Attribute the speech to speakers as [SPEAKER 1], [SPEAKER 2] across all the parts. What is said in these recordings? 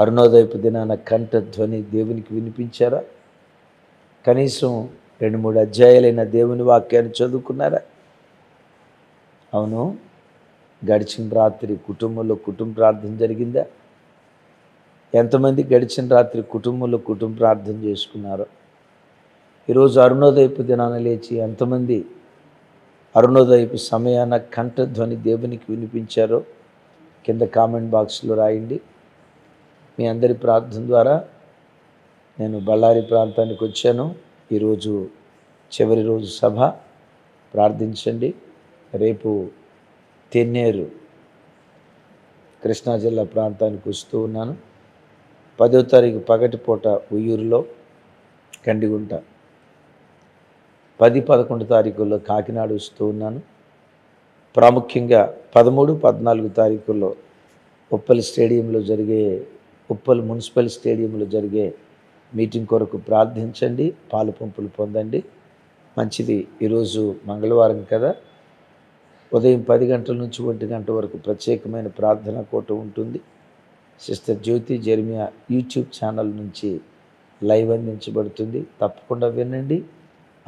[SPEAKER 1] అరుణోదయపు దినాన కంఠ ధ్వని దేవునికి వినిపించారా? కనీసం రెండు మూడు అధ్యాయాలైన దేవుని వాక్యాన్ని చదువుకున్నారా? అవును. గడిచిన రాత్రి కుటుంబంలో కుటుంబ ప్రార్థన జరిగిందా? ఎంతమంది గడిచిన రాత్రి కుటుంబంలో కుటుంబ ప్రార్థన చేసుకున్నారో? ఈరోజు అరుణోదయపు దినాన లేచి ఎంతమంది అరుణోదయపు సమయాన కంఠధ్వని దేవునికి వినిపించారో కింద కామెంట్ బాక్స్లో రాయండి. మీ అందరి ప్రార్థన ద్వారా నేను బళ్ళారి ప్రాంతానికి వచ్చాను. ఈరోజు చివరి రోజు సభ. ప్రార్థించండి. రేపు తెన్నేరు కృష్ణా జిల్లా ప్రాంతానికి వస్తూ ఉన్నాను. పదో తారీఖు పగటిపూట ఉయ్యూరులో కండిగుంట. పది పదకొండు తారీఖుల్లో కాకినాడ వస్తూ ఉన్నాను. ప్రాముఖ్యంగా పదమూడు పద్నాలుగు తారీఖుల్లో ఉప్పల్ స్టేడియంలో జరిగే ఉప్పల్ మున్సిపల్ స్టేడియంలో జరిగే మీటింగ్ కొరకు ప్రార్థించండి పాలు పంపులు పొందండి. మంచిది ఈరోజు మంగళవారం కదా. ఉదయం పది గంటల నుంచి ఒంటి గంట వరకు ప్రత్యేకమైన ప్రార్థన కోట ఉంటుంది. Sister Jyothi Jeremiah YouTube channel నుంచి లైవ్ అందించబడుతుంది. తప్పకుండా వినండి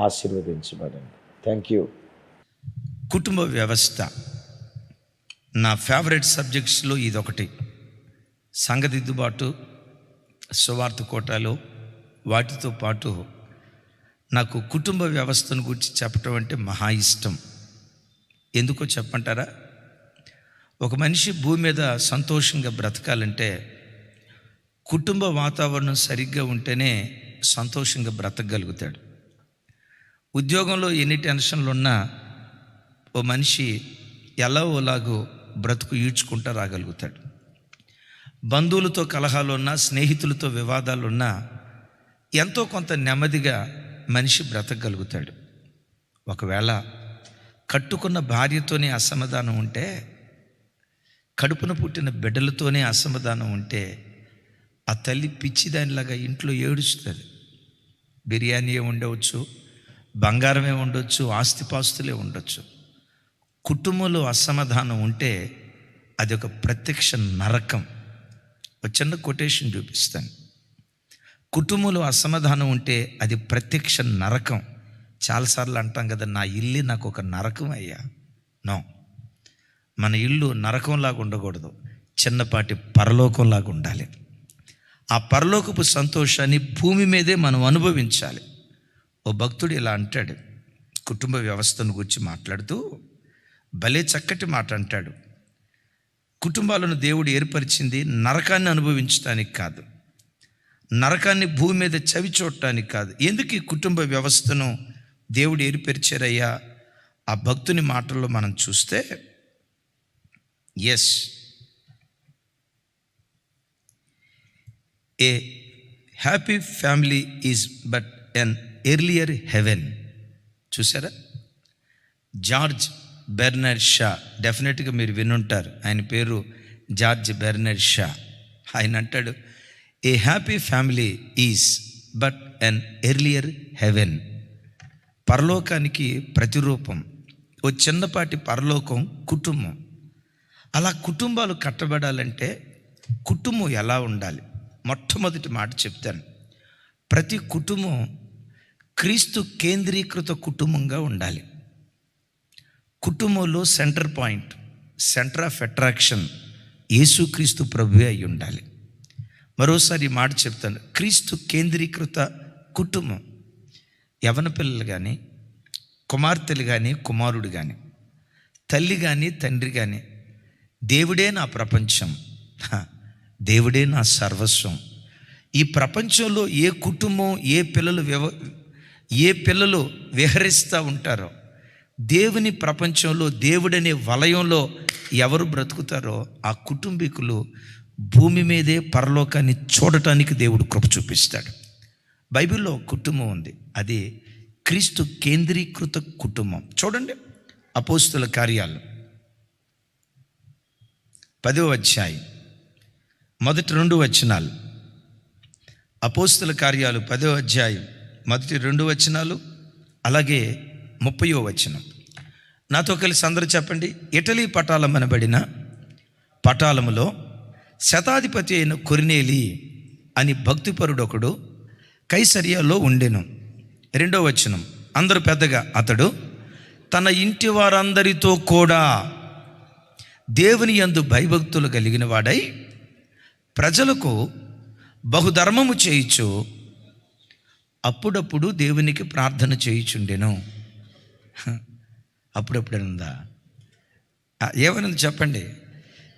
[SPEAKER 1] ఆశీర్వదించబడండి. థ్యాంక్ యూ
[SPEAKER 2] కుటుంబ వ్యవస్థ. నా ఫేవరెట్ సబ్జెక్ట్స్లో ఇదొకటి. సంగదిద్దుబాటు సువార్త కోటాలు వాటితో పాటు నాకు కుటుంబ వ్యవస్థను గురించి చెప్పటం అంటే మహా ఇష్టం. ఎందుకో చెప్పంటారా? ఒక మనిషి భూమి మీద సంతోషంగా బ్రతకాలంటే కుటుంబ వాతావరణం సరిగ్గా ఉంటేనే సంతోషంగా బ్రతకగలుగుతాడు. ఉద్యోగంలో ఎన్ని టెన్షన్లు ఉన్నా ఓ మనిషి ఎలా ఓలాగో బ్రతుకు ఈడ్చుకుంటూ రాగలుగుతాడు. బంధువులతో కలహాలున్నా స్నేహితులతో వివాదాలున్నా ఎంతో కొంత నెమ్మదిగా మనిషి బ్రతకగలుగుతాడు. ఒకవేళ కట్టుకున్న భార్యతోనే అసమాధానం ఉంటే కడుపున పుట్టిన బిడ్డలతోనే అసమాధానం ఉంటే ఆ తల్లి పిచ్చిదానిలాగా ఇంట్లో ఏడుస్తుంది. బిర్యానీయే ఉండవచ్చు బంగారమే ఉండొచ్చు ఆస్తిపాస్తులే ఉండొచ్చు. కుటుంబంలో అసమాధానం ఉంటే అది ఒక ప్రత్యక్ష నరకం. ఒక చిన్న కొటేషన్ చూపిస్తాను. కుటుంబంలో అసమాధానం ఉంటే అది ప్రత్యక్ష నరకం. చాలాసార్లు అంటాం కదా నా ఇల్లు నాకు ఒక నరకం అయ్యా. నో. మన ఇల్లు నరకంలాగా ఉండకూడదు. చిన్నపాటి పరలోకంలాగా ఉండాలి. ఆ పరలోకపు సంతోషాన్ని భూమి మీదే మనం అనుభవించాలి. ఓ భక్తుడు ఇలా అంటాడు. కుటుంబ వ్యవస్థను గురించి మాట్లాడుతూ భలే చక్కటి మాట అంటాడు. కుటుంబాలను దేవుడు ఏర్పరిచింది నరకాన్ని అనుభవించడానికి కాదు. నరకాన్ని భూమి మీద చవి చూడటానికి కాదు. ఎందుకు ఈ కుటుంబ వ్యవస్థను దేవుడు ఏర్పరిచారయ్యా? ఆ భక్తుని మాటల్లో మనం చూస్తే yes a happy family is but an earlier heaven చూసారా జార్జ్ బెర్నర్ షా. డెఫినెట్గా మీరు వినుంటారు. ఆయన పేరు జార్జ్ బెర్నర్ షా. ఆయన అంటాడు a happy family is but an earlier heaven పరలోకానికి ప్రతిరూపం. ఓ చిన్నపాటి పరలోకం కుటుంబం. అలా కుటుంబాలు కట్టబడాలంటే కుటుంబం ఎలా ఉండాలి? మొట్టమొదటి మాట చెప్తాను. ప్రతి కుటుంబం క్రీస్తు కేంద్రీకృత కుటుంబంగా ఉండాలి. కుటుంబంలో centre point centre of attraction యేసుక్రీస్తు ప్రభువే అయి ఉండాలి. మరోసారి మాట చెప్తాను. క్రీస్తు కేంద్రీకృత కుటుంబం. యవన పిల్లలు కానీ కుమార్తెలు కానీ కుమారుడు కానీ తల్లి కానీ తండ్రి కానీ దేవుడే నా ప్రపంచం. దేవుడే నా సర్వస్వం. ఈ ప్రపంచంలో ఏ కుటుంబం ఏ పిల్లలు వ్యవ ఏ పిల్లలు విహరిస్తూ ఉంటారో దేవుని ప్రపంచంలో దేవుడనే వలయంలో ఎవరు బ్రతుకుతారో ఆ కుటుంబీకులు భూమి మీదే పరలోకాన్ని చూడటానికి దేవుడు కృప చూపిస్తాడు. బైబిల్లో కుటుంబం ఉంది. అది క్రీస్తు కేంద్రీకృత కుటుంబం. చూడండి అపోస్తుల కార్యాలు. పదవ అధ్యాయం. మొదటి రెండు వచనాలు. అపోస్తుల కార్యాలు పదవ అధ్యాయం. మొదటి రెండు వచనాలు. అలాగే ముప్పయో వచనం. నాతో కలిసి అందరూ చెప్పండి ఇటలీ పటాలం అనబడిన పటాలములో శతాధిపతి అయిన కొరినేలి అని భక్తిపరుడొకడు కైసరియాలో ఉండెను. రెండో వచనం అందరూ పెద్దగా అతడు తన ఇంటి వారందరితో కూడా దేవుని యందు భయభక్తులు కలిగిన వాడై ప్రజలకు బహుధర్మము చేయిచు అప్పుడప్పుడు దేవునికి ప్రార్థన చేయుచుండెను. అప్పుడప్పుడు ఉందా? ఏమనుంది చెప్పండి.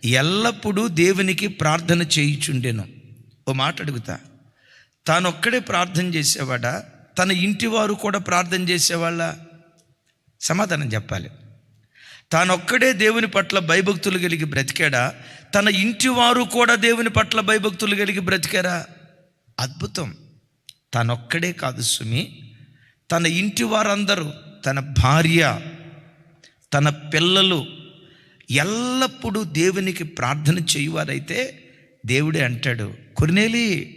[SPEAKER 2] ఎల్లప్పుడూ దేవునికి ప్రార్థన చేయిచుండెను. ఓ మాట అడుగుతా. తానొక్కడే ప్రార్థన చేసేవాడా? తన ఇంటి వారు కూడా ప్రార్థన చేసేవాళ్ళ? సమాధానం చెప్పాలి. తానొక్కడే దేవుని పట్ల భయభక్తులు కలిగి బ్రతికాడా? తన ఇంటి వారు కూడా దేవుని పట్ల భయభక్తులు కలిగి బ్రతికారా? అద్భుతం. తనొక్కడే కాదు సుమి. తన ఇంటి వారందరూ తన భార్య తన పిల్లలు ఎల్లప్పుడూ దేవునికి ప్రార్థన చేయువారైతే దేవుడే అంటాడు కొరినేలి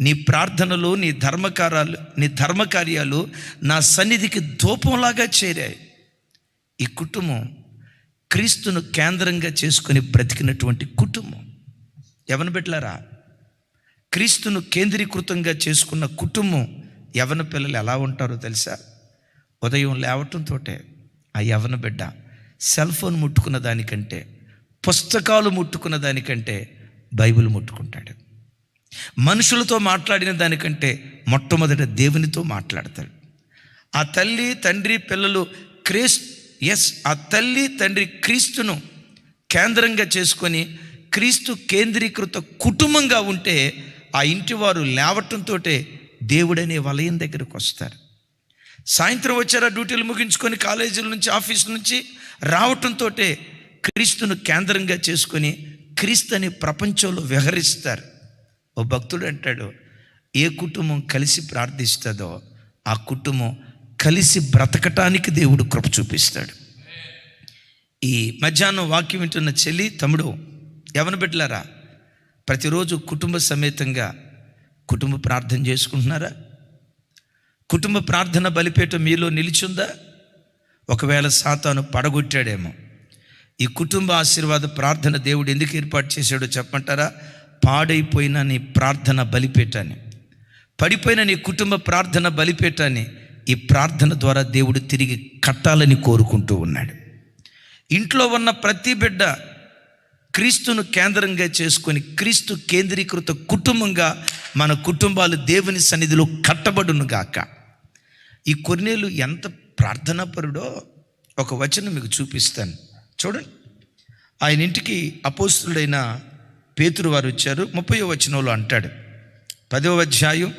[SPEAKER 2] నీ ప్రార్థనలు నీ ధర్మకారాలు నీ ధర్మకార్యాలు నా సన్నిధికి ధూపంలాగా చేరాయి. ఈ కుటుంబం క్రీస్తును కేంద్రంగా చేసుకుని బ్రతికినటువంటి కుటుంబం. ఎవరిని పెట్టలారా? క్రీస్తును కేంద్రీకృతంగా చేసుకున్న కుటుంబం యవన పిల్లలు ఎలా ఉంటారో తెలుసా? ఉదయం లేవటంతో ఆ యవన బిడ్డ సెల్ ఫోన్ ముట్టుకున్న దానికంటే పుస్తకాలు ముట్టుకున్న దానికంటే బైబిల్ ముట్టుకుంటాడు. మనుషులతో మాట్లాడిన దానికంటే మొట్టమొదట దేవునితో మాట్లాడతాడు. ఆ తల్లి తండ్రి పిల్లలు క్రీస్ ఎస్ ఆ తల్లి తండ్రి క్రీస్తును కేంద్రంగా చేసుకొని క్రీస్తు కేంద్రీకృత కుటుంబంగా ఉంటే ఆ ఇంటి వారు లేవటంతో దేవుడనే వలయం దగ్గరకు వస్తారు. సాయంత్రం వచ్చారా డ్యూటీలు ముగించుకొని కాలేజీల నుంచి ఆఫీస్ నుంచి? రావటంతో క్రీస్తును కేంద్రంగా చేసుకొని క్రీస్తు ప్రపంచంలో విహరిస్తారు. ఓ భక్తుడు అంటాడు ఏ కుటుంబం కలిసి ప్రార్థిస్తుందో ఆ కుటుంబం కలిసి బ్రతకటానికి దేవుడు కృప చూపిస్తాడు. ఈ మధ్యాహ్నం వాక్యం వింటున్న చెల్లి తమ్ముడు ఎవరిని బిడ్డలారా ప్రతిరోజు కుటుంబ సమేతంగా కుటుంబ ప్రార్థన చేసుకుంటున్నారా? కుటుంబ ప్రార్థన బలిపేట మీలో నిలిచుందా? ఒకవేళ సాతాను పడగొట్టాడేమో. ఈ కుటుంబ ఆశీర్వాద ప్రార్థన దేవుడు ఎందుకు ఏర్పాటు చేశాడో చెప్పమంటారా? పాడైపోయిన నీ ప్రార్థన బలిపేటాన్ని పడిపోయిన నీ కుటుంబ ప్రార్థన బలిపేటాన్ని ఈ ప్రార్థన ద్వారా దేవుడు తిరిగి కట్టాలని కోరుకుంటూ ఉన్నాడు. ఇంట్లో ఉన్న ప్రతి బిడ్డ క్రీస్తును కేంద్రంగా చేసుకొని క్రీస్తు కేంద్రీకృత కుటుంబంగా మన కుటుంబాలు దేవుని సన్నిధిలో కట్టబడును గాక ఈ కొన్నేలు ఎంత ప్రార్థనాపరుడో ఒక వచనం మీకు చూపిస్తాను. చూడండి. ఆయన ఇంటికి అపోస్తుడైన పేతురు వారు వచ్చారు. ముప్పై వచనంలో అంటాడు. పదవ అధ్యాయం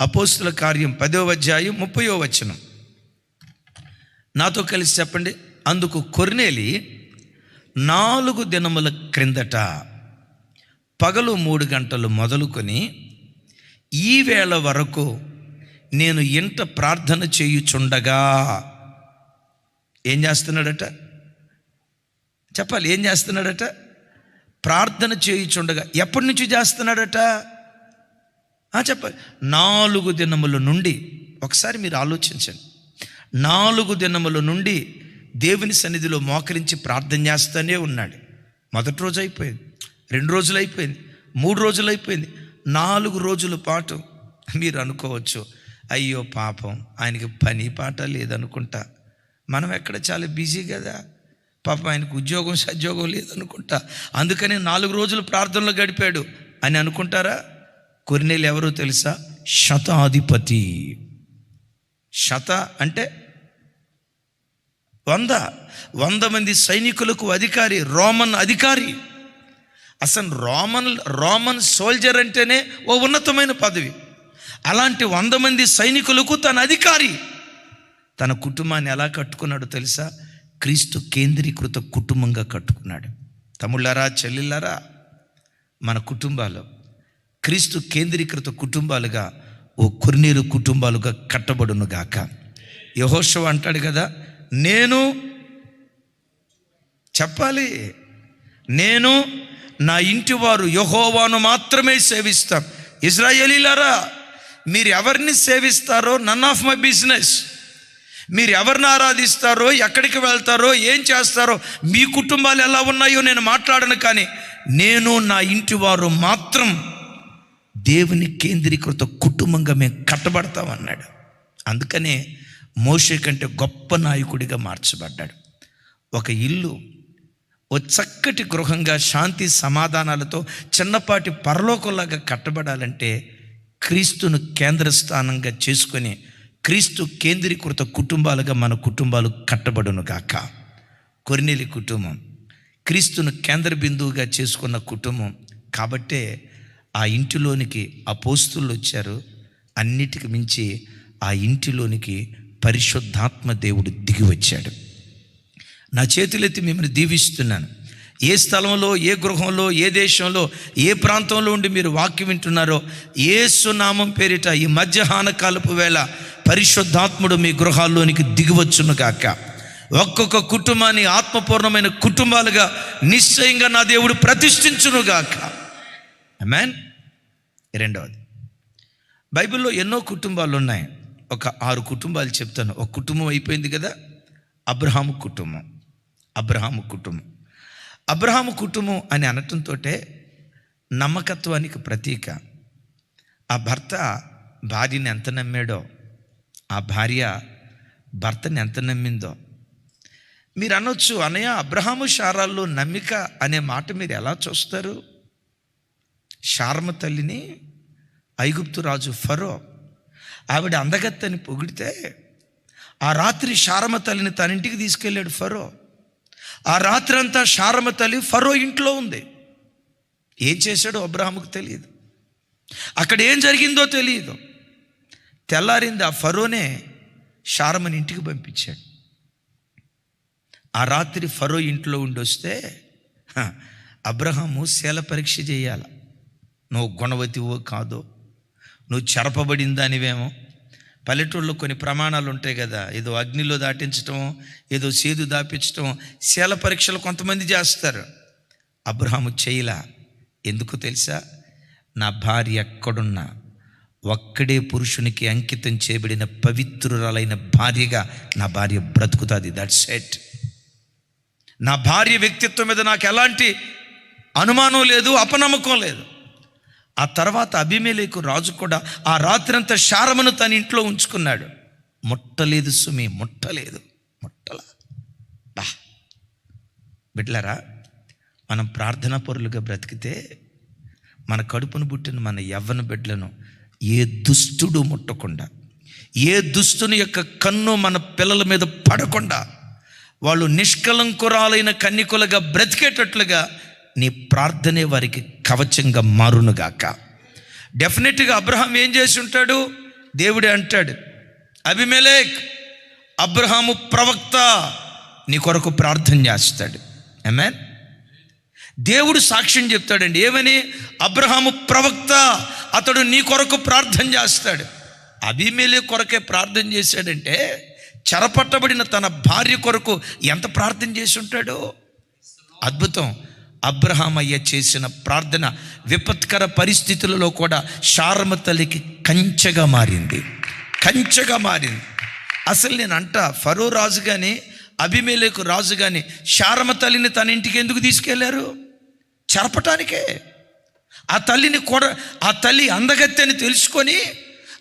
[SPEAKER 2] అపోస్తుల కార్యం పదవ అధ్యాయం ముప్పయో వచనం. నాతో కలిసి చెప్పండి. అందుకు కొర్నేలి నాలుగు దినముల క్రిందట పగలు మూడు గంటలు మొదలుకొని ఈ వేళ వరకు నేను ఇంట ప్రార్థన చేయుచుండగా. ఏం చేస్తున్నాడట? చెప్పాలి ఏం చేస్తున్నాడట? ప్రార్థన చేయుచుండగా. ఎప్పటి నుంచి చేస్తున్నాడట? చెప్పాలి నాలుగు దినముల నుండి ఒకసారి మీరు ఆలోచించండి. నాలుగు దినముల నుండి దేవుని సన్నిధిలో మోకరించి ప్రార్థన చేస్తూనే ఉన్నాడు. మొదటి రోజు అయిపోయింది రెండు రోజులు అయిపోయింది మూడు రోజులు అయిపోయింది నాలుగు రోజుల పాటు మీరు అనుకోవచ్చు అయ్యో పాపం ఆయనకి పని పాట లేదనుకుంటా. మనం ఎక్కడ చాలా బిజీ కదా. పాపం ఆయనకు ఉద్యోగం సద్యోగం లేదనుకుంటా. అందుకని నాలుగు రోజులు ప్రార్థనలో గడిపాడు. అని అనుకుంటారా? కొరినేలు ఎవరో తెలుసా? శతాధిపతి. శత అంటే వంద. వంద మంది సైనికులకు అధికారి రోమన్ అధికారి. అసలు రోమన్ రోమన్ సోల్జర్ అంటేనే ఓ ఉన్నతమైన పదవి. అలాంటి వంద మంది సైనికులకు తన అధికారి తన కుటుంబాన్ని ఎలా కట్టుకున్నాడో తెలుసా? క్రీస్తు కేంద్రీకృత కుటుంబంగా కట్టుకున్నాడు. తమ్ముళ్ళారా చెల్లెళ్ళారా? మన కుటుంబాలు. క్రీస్తు కేంద్రీకృత కుటుంబాలుగా ఓ కొన్నేరు కుటుంబాలుగా కట్టబడునుగాక గాక. అంటాడు కదా నేను చెప్పాలి. నేను నా ఇంటి వారు యహోవాను మాత్రమే సేవిస్తాం. ఇజ్రాయేలీలారా? మీరు ఎవరిని సేవిస్తారో నన్ ఆఫ్ మై బిజినెస్ మీరు ఎవరిని ఆరాధిస్తారో ఎక్కడికి వెళ్తారో ఏం చేస్తారో మీ కుటుంబాలు ఎలా ఉన్నాయో నేను మాట్లాడను కానీ నేను నా ఇంటి వారు మాత్రం దేవుని కేంద్రీకృత కుటుంబంగా మేము కట్టబడతామన్నాడు అందుకనే మోషే కంటే గొప్ప నాయకుడిగా మార్చబడ్డాడు. ఒక ఇల్లు ఓ చక్కటి గృహంగా శాంతి సమాధానాలతో చిన్నపాటి పరలోకంలాగా కట్టబడాలంటే క్రీస్తును కేంద్ర స్థానంగా చేసుకొని క్రీస్తు కేంద్రీకృత కుటుంబాలుగా మన కుటుంబాలు కట్టబడును గాక. కొరినెలి కుటుంబం క్రీస్తును కేంద్ర బిందువుగా చేసుకున్న కుటుంబం. కాబట్టే ఆ ఇంటిలోనికి అపోస్తులు వచ్చారు. అన్నిటికి మించి ఆ ఇంటిలోనికి పరిశుద్ధాత్మ దేవుడు దిగి వచ్చాడు. నా చేతులెత్తి మిమ్మల్ని దీవిస్తున్నాను. ఏ స్థలంలో ఏ గృహంలో ఏ దేశంలో ఏ ప్రాంతంలో ఉండి మీరు వాక్యం వింటున్నారో ఏ సునామం పేరిట ఈ మధ్యాహ్న కాలపు వేళ పరిశుద్ధాత్ముడు మీ గృహాల్లోనికి దిగివచ్చును కాక ఒక్కొక్క కుటుంబాన్ని ఆత్మపూర్ణమైన కుటుంబాలుగా నిశ్చయంగా నా దేవుడు ప్రతిష్ఠించును గాక. మ్యాన్ రెండవది. బైబిల్లో ఎన్నో కుటుంబాలు ఉన్నాయి. ఒక ఆరు కుటుంబాలు చెప్తాను. ఒక కుటుంబం అయిపోయింది కదా? అబ్రహాము కుటుంబం. అబ్రహాము కుటుంబం. అబ్రహాము కుటుంబం అని అనటంతో నమ్మకత్వానికి ప్రతీక. ఆ భర్త భార్యని ఎంత నమ్మాడో ఆ భార్య భర్తని ఎంత నమ్మిందో. మీరు అనొచ్చు అనయ అబ్రహాము శారాల్లో నమ్మిక అనే మాట మీరు ఎలా చూస్తారు? షార్మ తల్లిని ఐగుప్తు రాజు ఫరో ఆవిడ అందగత్తని పొగిడితే ఆ రాత్రి షారమ తల్లిని తన ఇంటికి తీసుకెళ్ళాడు ఫరో. ఆ రాత్రి అంతా తల్లి ఫరో ఇంట్లో ఉంది. ఏం చేశాడో అబ్రహాముకు తెలియదు. అక్కడ ఏం జరిగిందో తెలియదు. తెల్లారింది ఆ ఫరోనే షారమని ఇంటికి పంపించాడు. ఆ రాత్రి ఫరో ఇంట్లో ఉండి అబ్రహాము శీల పరీక్ష చేయాలి. నువ్వు గుణవతివో కాదో నువ్వు చెరపబడిన దానివేమో. పల్లెటూళ్ళు కొన్ని ప్రమాణాలు ఉంటాయి కదా. ఏదో అగ్నిలో దాటించటం ఏదో సేదు దాపించటం శీల పరీక్షలు కొంతమంది చేస్తారు. అబ్రహాము చేయలా. ఎందుకు తెలుసా? నా భార్య ఎక్కడున్నా ఒక్కడే పురుషునికి అంకితం చేయబడిన పవిత్రురాలైన భార్యగా నా భార్య బ్రతుకుతుంది. దట్ సెట్ నా భార్య వ్యక్తిత్వం మీద నాకు ఎలాంటి అనుమానం లేదు అపనమ్మకం లేదు. ఆ తర్వాత అభిమేలేకు రాజు కూడా ఆ రాత్రంతా శారమును తన ఇంట్లో ఉంచుకున్నాడు. ముట్టలేదు సుమి ముట్టలేదు. ముట్టల. బా. బిడ్లరా మనం ప్రార్థనా పరులుగా బ్రతికితే మన కడుపును పుట్టిన మన యవ్వన బిడ్డలను ఏ దుష్టుడు ముట్టకుండా ఏ దుస్తుని యొక్క కన్ను మన పిల్లల మీద పడకుండా వాళ్ళు నిష్కలంకురాలైన కన్నికులుగా బ్రతికేటట్లుగా నీ ప్రార్థనే వారికి కవచంగా మారునుగాక. డెఫినెట్గా అబ్రహాం ఏం చేసి ఉంటాడు? దేవుడే అంటాడు అభిమెలేక్ అబ్రహాము ప్రవక్త నీ కొరకు ప్రార్థన చేస్తాడు. ఆమెన్ దేవుడు సాక్ష్యం చెప్తాడండి ఏమని? అబ్రహాము ప్రవక్త అతడు నీ కొరకు ప్రార్థన చేస్తాడు. అభిమేలే కొరకే ప్రార్థన చేశాడంటే చెరపట్టబడిన తన భార్య కొరకు ఎంత ప్రార్థన చేసి ఉంటాడో? అద్భుతం. అబ్రహామయ్య చేసిన ప్రార్థన విపత్కర పరిస్థితులలో కూడా శారమ తల్లికి కంచెగా మారింది. కంచెగా మారింది. అసలు నేను అంట ఫరో రాజు కానీ అభిమేలకు రాజు కానీ శారమ తల్లిని తన ఇంటికి ఎందుకు తీసుకెళ్ళారు? చెరపటానికే. ఆ తల్లిని కూడా ఆ తల్లి అందగత్తె అని తెలుసుకొని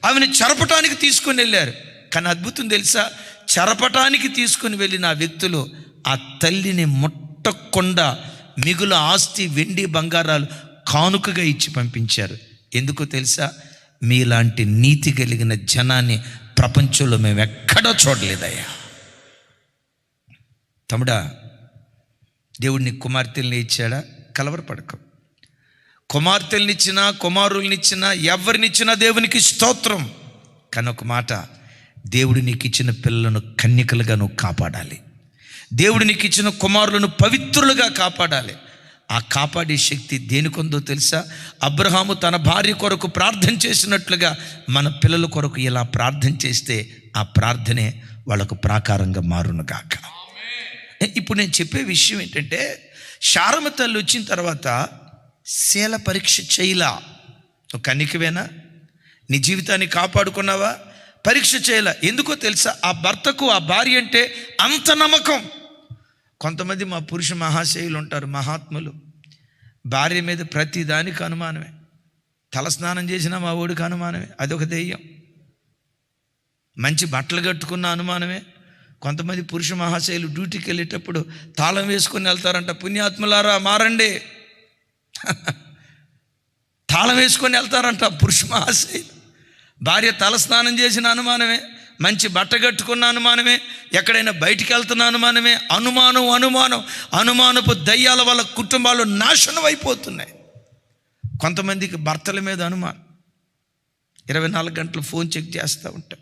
[SPEAKER 2] ఆమెను చెరపటానికి తీసుకొని వెళ్ళారు. కానీ అద్భుతం తెలుసా? చెరపటానికి తీసుకొని వెళ్ళిన ఆ వ్యక్తులు ఆ తల్లిని ముట్టకుండా మిగులు ఆస్తి వెండి బంగారాలు కానుకగా ఇచ్చి పంపించారు. ఎందుకో తెలుసా? మీలాంటి నీతి కలిగిన జనాన్ని ప్రపంచంలో మేము ఎక్కడా చూడలేదయ్యా. తమ్ముడా దేవుడిని కుమార్తెల్ని ఇచ్చాడా? కలవరపడకం. కుమార్తెల్నిచ్చినా కుమారులనిచ్చినా ఎవరినిచ్చినా దేవునికి స్తోత్రం. కానీ ఒక మాట దేవుడు నీకు ఇచ్చిన పిల్లలను కన్యకలుగా నువ్వు కాపాడాలి. దేవుడు నీకు ఇచ్చిన కుమారులను పవిత్రులుగా కాపాడాలి. ఆ కాపాడే శక్తి దేనికొందో తెలుసా? అబ్రహాము తన భార్య కొరకు ప్రార్థన చేసినట్లుగా మన పిల్లల కొరకు ఇలా ప్రార్థన చేస్తే ఆ ప్రార్థనే వాళ్ళకు ప్రాకారంగా మారునుగాక ఇప్పుడు నేను చెప్పే విషయం ఏంటంటే శారమ తల్లి వచ్చిన తర్వాత శీల పరీక్ష చేయలా. నువ్వు కన్నికవేనా నీ జీవితాన్ని కాపాడుకున్నావా? పరీక్ష చేయలా. ఎందుకో తెలుసా? ఆ భర్తకు ఆ భార్య అంటే అంత నమ్మకం. కొంతమంది మా పురుష మహాశయులు ఉంటారు మహాత్ములు. భార్య మీద ప్రతి దానికి అనుమానమే. తలస్నానం చేసినా మా ఓడికి అనుమానమే. అదొక దెయ్యం. మంచి బట్టలు కట్టుకున్న అనుమానమే. కొంతమంది పురుష మహాశైలు డ్యూటీకి వెళ్ళేటప్పుడు తాళం వేసుకొని వెళ్తారంట పుణ్యాత్ములారా మారండి. తాళం వేసుకొని వెళ్తారంట పురుష మహాశైలు భార్య తలస్నానం చేసిన అనుమానమే. మంచి బట్ట కట్టుకున్న అనుమానమే ఎక్కడైనా బయటికి వెళ్తున్న అనుమానమే అనుమానం అనుమానం అనుమానపు దయ్యాల వల్ల కుటుంబాలు నాశనం అయిపోతున్నాయి. కొంతమందికి భర్తల మీద అనుమానం. ఇరవై నాలుగు గంటలు ఫోన్ చెక్ చేస్తూ ఉంటారు.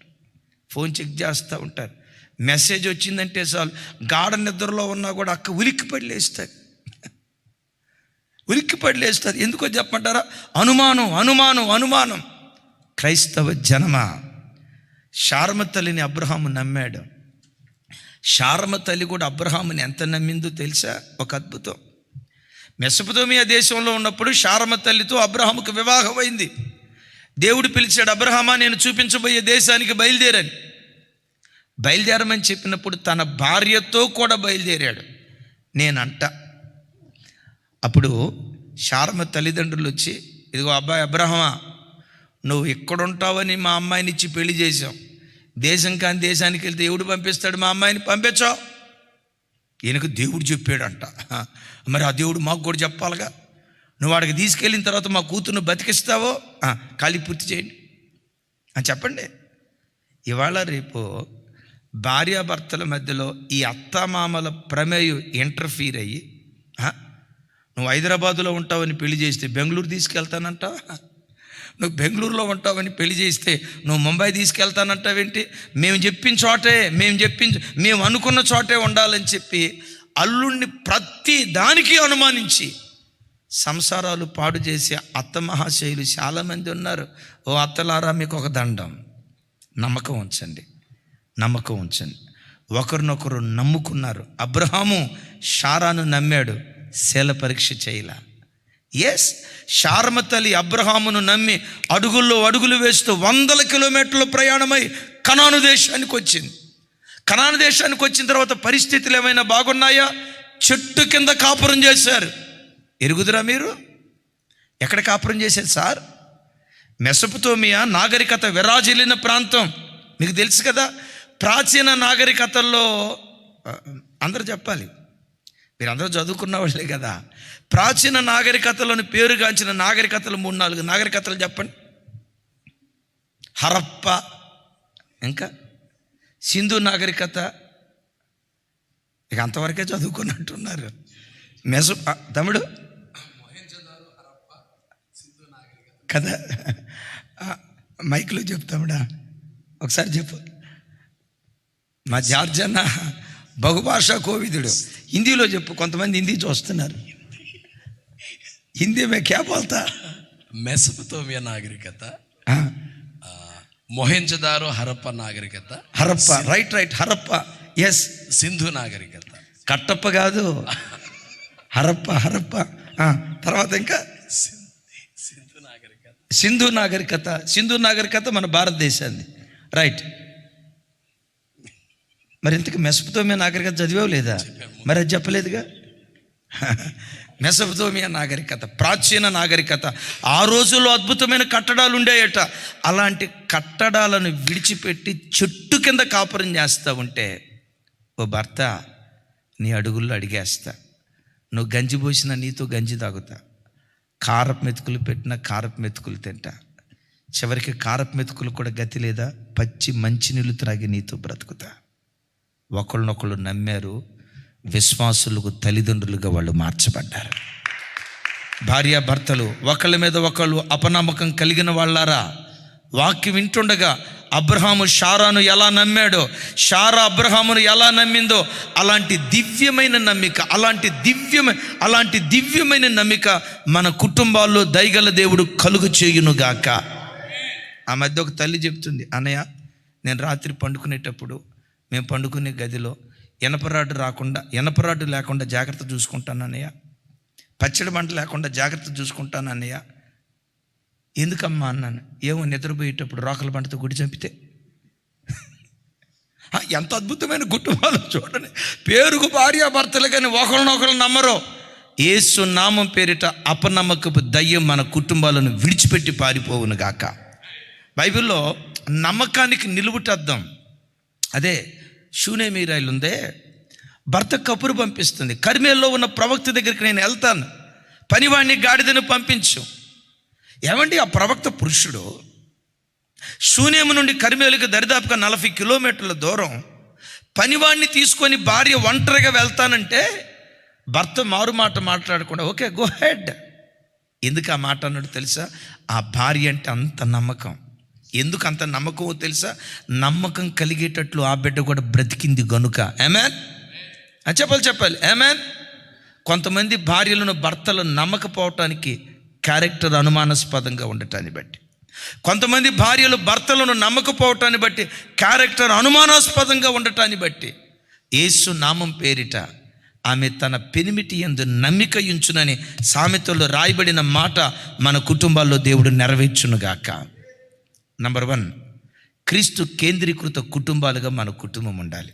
[SPEAKER 2] ఫోన్ చెక్ చేస్తూ ఉంటారు. మెసేజ్ వచ్చిందంటే చాలు గాఢ నిద్రలో ఉన్నా కూడా అక్క ఉలిక్కిపడి లేస్తారు. ఉలిక్కిపడి లేస్తారు. ఎందుకో చెప్పమంటారా? అనుమానం అనుమానం అనుమానం. క్రైస్తవ జనమా? శారమ తల్లిని అబ్రహాము నమ్మాడు. శారమ తల్లి కూడా అబ్రహాముని ఎంత నమ్మిందో తెలుసా? ఒక అద్భుతం. మెసపతోమియా దేశంలో ఉన్నప్పుడు శారమ తల్లితో అబ్రహాముకు వివాహం అయింది. దేవుడు పిలిచాడు అబ్రహామా నేను చూపించబోయే దేశానికి బయలుదేరని. బయలుదేరమని చెప్పినప్పుడు తన భార్యతో కూడా బయలుదేరాడు. నేనంట. అప్పుడు శారమ తల్లిదండ్రులు వచ్చి ఇదిగో అబ్బాయి అబ్రహమా నువ్వు ఎక్కడుంటావని మా అమ్మాయిని ఇచ్చి పెళ్ళి చేసాం దేశం కాని దేశానికి వెళ్తే దేవుడు పంపిస్తాడు? మా అమ్మాయిని పంపించావు ఈయనకు దేవుడు చెప్పాడంట. మరి ఆ దేవుడు మాకు కూడా చెప్పాలిగా. నువ్వు వాడికి తీసుకెళ్ళిన తర్వాత మా కూతురును బతికిస్తావో? ఖాళీ పూర్తి చేయండి. అని చెప్పండి. ఇవాళ రేపు భార్యాభర్తల మధ్యలో ఈ అత్తమామల ప్రమేయం ఇంటర్ఫీర్ అయ్యి నువ్వు హైదరాబాదులో ఉంటావని పెళ్ళి చేస్తే బెంగళూరు తీసుకెళ్తానంటావా నువ్వు బెంగళూరులో ఉంటావని పెళ్ళి చేస్తే నువ్వు ముంబై తీసుకెళ్తానంటావేంటి? మేము చెప్పిన చోటే మేము చెప్పించ మేము అనుకున్న చోటే ఉండాలని చెప్పి అల్లుణ్ణి ప్రతి దానికి అనుమానించి సంసారాలు పాడు చేసే అత్త మహాశైలు చాలామంది ఉన్నారు. ఓ అత్తలారా మీకు ఒక దండం. నమ్మకం ఉంచండి. నమ్మకం ఉంచండి. ఒకరినొకరు నమ్ముకున్నారు. అబ్రహాము షారాను నమ్మాడు. శీల పరీక్ష చేయలా. ఎస్ శారమతల్లి అబ్రహామును నమ్మి అడుగుల్లో అడుగులు వేస్తూ వందల కిలోమీటర్లు ప్రయాణమై కనాను దేశానికి వచ్చింది. కనాను దేశానికి వచ్చిన తర్వాత పరిస్థితులు ఏమైనా బాగున్నాయా? చెట్టు కింద కాపురం చేశారు. ఎరుగుదురా మీరు? ఎక్కడ కాపురం చేశారు సార్? మెసపుతోమియా నాగరికత విరాజిల్లిన ప్రాంతం. మీకు తెలుసు కదా ప్రాచీన నాగరికతల్లో అందరు చెప్పాలి. మీరందరూ చదువుకున్న వాళ్ళే కదా. ప్రాచీన నాగరికతలను పేరుగాంచిన నాగరికతలు మూడు నాలుగు నాగరికతలు చెప్పండి. హరప్ప ఇంకా సింధు నాగరికత. ఇక అంతవరకే చదువుకున్నట్టున్నారు. మెసు ఆ, తమ్ముడు? కదా. మైక్లో చెప్తాముడా. ఒకసారి చెప్పు. మా జార్జన్న బహుభాషా కోవిదుడు. హిందీలో చెప్పు కొంతమంది హిందీ చూస్తున్నారు. హిందీ మే క్యా బోల్తా?
[SPEAKER 3] మెసపతోమియా నాగరికత మొహెంజదారో హరప్ప నాగరికత
[SPEAKER 2] Harappa right right Harappa yes
[SPEAKER 3] Sindhu నాగరికత.
[SPEAKER 2] కట్టప్ప కాదు. హరప్ప హరప్ప తర్వాత ఇంకా?
[SPEAKER 3] సింధు నాగరికత.
[SPEAKER 2] సింధు నాగరికత సింధు నాగరికత మన భారతదేశాన్ని. రైట్. మరి ఇంతకు మెసపతోమియా నాగరికత చదివావు లేదా? మరి అది చెప్పలేదుగా? మెసపతోమియా నాగరికత ప్రాచీన నాగరికత ఆ రోజుల్లో అద్భుతమైన కట్టడాలు ఉండేయట. అలాంటి కట్టడాలను విడిచిపెట్టి చెట్టు కింద కాపురం చేస్తూ ఉంటే ఓ భర్త నీ అడుగుల్లో అడిగేస్తా. నువ్వు గంజి పోసిన నీతో గంజి తాగుతా. కారపు మెతుకులు పెట్టిన కారపు మెతుకులు తింటా. చివరికి కారపు మెతుకులు కూడా గతి లేదా? పచ్చి మంచినీళ్ళు త్రాగి నీతో బ్రతుకుతా. ఒకళ్ళనొకళ్ళు నమ్మారు విశ్వాసులకు తల్లిదండ్రులుగా వాళ్ళు మార్చబడ్డారు. భార్యాభర్తలు ఒకళ్ళ మీద ఒకళ్ళు అపనమ్మకం కలిగిన వాళ్ళారా? వాక్యం వింటుండగా అబ్రహాము షారాను ఎలా నమ్మాడో షారా అబ్రహామును ఎలా నమ్మిందో అలాంటి దివ్యమైన నమ్మిక అలాంటి దివ్యమైన అలాంటి దివ్యమైన నమ్మిక మన కుటుంబాల్లో దయగల దేవుడు కలుగు చేయునుగాక ఆ మధ్య ఒక తల్లి చెప్తుంది అన్నయ్య నేను రాత్రి పండుకునేటప్పుడు మేము పండుకునే గదిలో ఎనపరాడు రాకుండా ఎనపరాడు లేకుండా జాగ్రత్త చూసుకుంటానన్నయ్య. పచ్చడి మంట లేకుండా జాగ్రత్త చూసుకుంటానన్నయ్య. ఎందుకమ్మా అన్నాను. ఏమో నిద్రపోయేటప్పుడు రోకల బంటతో గుడి చంపితే. ఎంత అద్భుతమైన కుటుంబాలు చూడండి. పేరుకు భార్యాభర్తలు కానీ ఒకరినొకరు నమ్మరు. ఏసు నామం పేరిట అపనమ్మకపు దయ్యం మన కుటుంబాలను విడిచిపెట్టి పారిపోవును గాక. బైబిల్లో నమ్మకానికి నిలువుటద్దం అదే షూనేమీరాయిలు ఉందే భర్త కబురు పంపిస్తుంది. కర్మేల్లో ఉన్న ప్రవక్త దగ్గరికి నేను వెళ్తాను. పనివాడిని గాడిదను పంపించు. ఏమండి ఆ ప్రవక్త పురుషుడు? శూన్యము నుండి కర్మేలుకి దరిదాపుగా నలభై కిలోమీటర్ల దూరం పనివాడిని తీసుకొని భార్య ఒంటరిగా వెళ్తానంటే భర్త మారు మాట మాట్లాడకుండా ఓకే గో హెడ్ ఎందుకు ఆ మాట అన్నాడు తెలుసా? ఆ భార్య అంటే అంత నమ్మకం. ఎందుకు అంత నమ్మకమో తెలుసా? నమ్మకం కలిగేటట్లు ఆ బిడ్డ కూడా బ్రతికింది గనుక. ఏమేన్ చెప్పాలి చెప్పాలి. ఏమేన్ కొంతమంది భార్యలను భర్తలు నమ్మకపోవటానికి క్యారెక్టర్ అనుమానాస్పదంగా ఉండటాన్ని బట్టి. కొంతమంది భార్యలు భర్తలను నమ్మకపోవటాన్ని బట్టి క్యారెక్టర్ అనుమానాస్పదంగా ఉండటాన్ని బట్టి యేసు నామం పేరిట ఆమె తన పెనిమిటి ఎందు నమ్మిక ఉంచునని సామెతల్లో రాయబడిన మాట మన కుటుంబాల్లో దేవుడు నెరవేర్చునుగాక. నంబర్ వన్ క్రీస్తు కేంద్రీకృత కుటుంబాలుగా మన కుటుంబం ఉండాలి.